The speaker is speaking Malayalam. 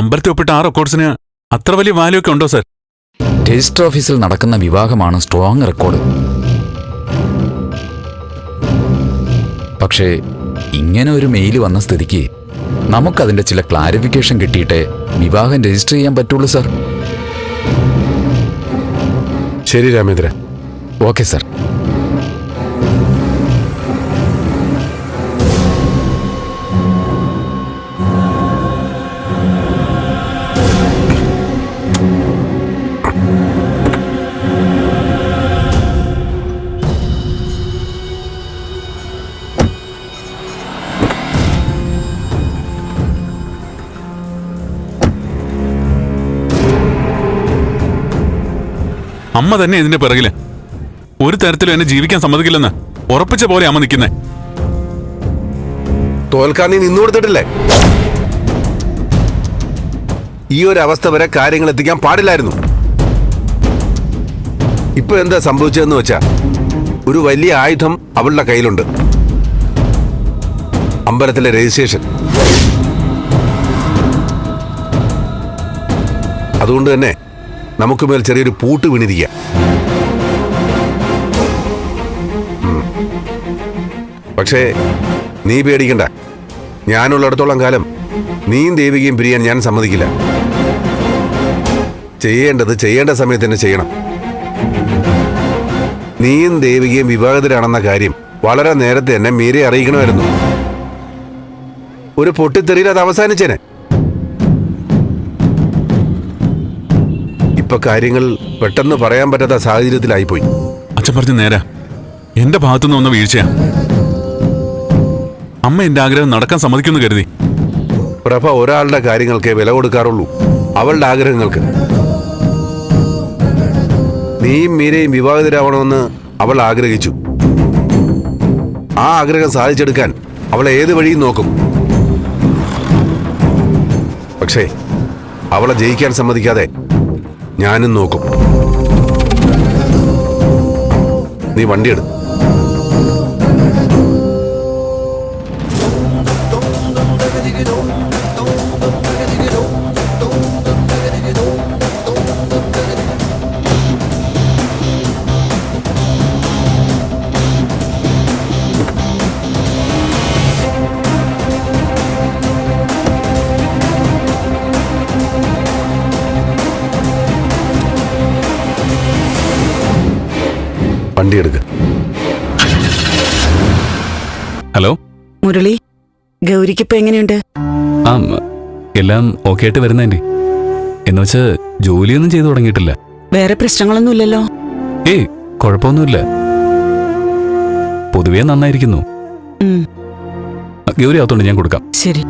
അമ്പലത്തിൽ ഒപ്പിട്ട ആ റെക്കോർഡ്സിന് അത്ര വലിയ വാല്യൂ ഒക്കെ ഉണ്ടോ സർ രജിസ്റ്റർ ഓഫീസിൽ നടക്കുന്ന വിവാഹമാണ് സ്ട്രോങ് റെക്കോർഡ് പക്ഷേ ഇങ്ങനെ ഒരു മെയിൽ വന്ന സ്ഥിതിക്ക് നമുക്കതിന്റെ ചില ക്ലാരിഫിക്കേഷൻ കിട്ടിയിട്ടേ വിവാഹം രജിസ്റ്റർ ചെയ്യാൻ പറ്റുള്ളൂ സർ ശരി രാമേന്ദ്രൻ. ഓക്കെ സർ അമ്മ തന്നെ ഇതിന്റെ പിറകിൽ. ഒരു തരത്തിലും എന്നെ ജീവിക്കാൻ സമ്മതിക്കില്ലെന്ന് ഉറപ്പിച്ച പോലെ അമ്മ നിൽക്കുന്നേ. തോൽക്കാൻ നീ നിന്നു കൊടുത്തിട്ടില്ലേ? ഈ ഒരു അവസ്ഥ വരെ കാര്യങ്ങൾ എത്തിക്കാൻ പാടില്ലായിരുന്നു. ഇപ്പൊ എന്താ സംഭവിച്ചതെന്ന് വെച്ചാ ഒരു വലിയ ആയുധം അവളുടെ കയ്യിലുണ്ട്. അമ്പലത്തിലെ രജിസ്ട്രേഷൻ. അതുകൊണ്ട് തന്നെ നമുക്ക് മേൽ ചെറിയൊരു പൂട്ട് വീണിരിക്കുക പക്ഷേ നീ പേടിക്കണ്ട. ഞാനുള്ളിടത്തോളം കാലം നീയും ദേവികയും പിരിയാൻ ഞാൻ സമ്മതിക്കില്ല. ചെയ്യേണ്ടത് ചെയ്യേണ്ട സമയത്ത് തന്നെ ചെയ്യണം. നീയും ദേവികയും വിവാഹിതരാണെന്ന കാര്യം വളരെ നേരത്തെ തന്നെ മീരെ അറിയിക്കണമായിരുന്നു. ഒരു പൊട്ടിത്തെറിയിൽ അത് അവസാനിച്ചേനെ. ഇപ്പൊ കാര്യങ്ങൾ പെട്ടെന്ന് പറയാൻ പറ്റാത്ത സാഹചര്യത്തിലായി പോയി അച്ഛൻ പറഞ്ഞു നേരാ. എന്റെ ഭാഗത്തുനിന്ന് വന്ന വീഴ്ചയാ. അമ്മ എന്റെ ആഗ്രഹം നടക്കാൻ സമ്മതിക്കുമെന്ന് കരുതി. പ്രഭ ഒരാളുടെ കാര്യങ്ങൾക്കേ വില കൊടുക്കാറുള്ളൂ. അവളുടെ ആഗ്രഹങ്ങൾക്ക്. നീയും മീരയും വിവാഹിതരാവണമെന്ന് അവൾ ആഗ്രഹിച്ചു. ആ ആഗ്രഹം സാധിച്ചെടുക്കാൻ അവൾ ഏത് വഴിയും നോക്കും. പക്ഷേ അവളെ ജയിക്കാൻ സമ്മതിക്കാതെ ഞാനും നോക്കും. നീ വണ്ടിയെടു എടുക്ക് ഹലോ? മുരളി ഗൗരിക്കിപ്പോ എങ്ങനെയുണ്ട്? ആ എല്ലാം ഓക്കെ ആയിട്ട് വരുന്നേന്റെ എന്ന് വെച്ച് ജോലിയൊന്നും ചെയ്തു തുടങ്ങിയിട്ടില്ല. വേറെ പ്രശ്നങ്ങളൊന്നും ഇല്ലല്ലോ? ഏയ് കുഴപ്പമൊന്നുമില്ല. പൊതുവേ നന്നായിരിക്കുന്നു. ഗൗരി അകത്തോണ്ട് ഞാൻ കൊടുക്കാം. ശരി.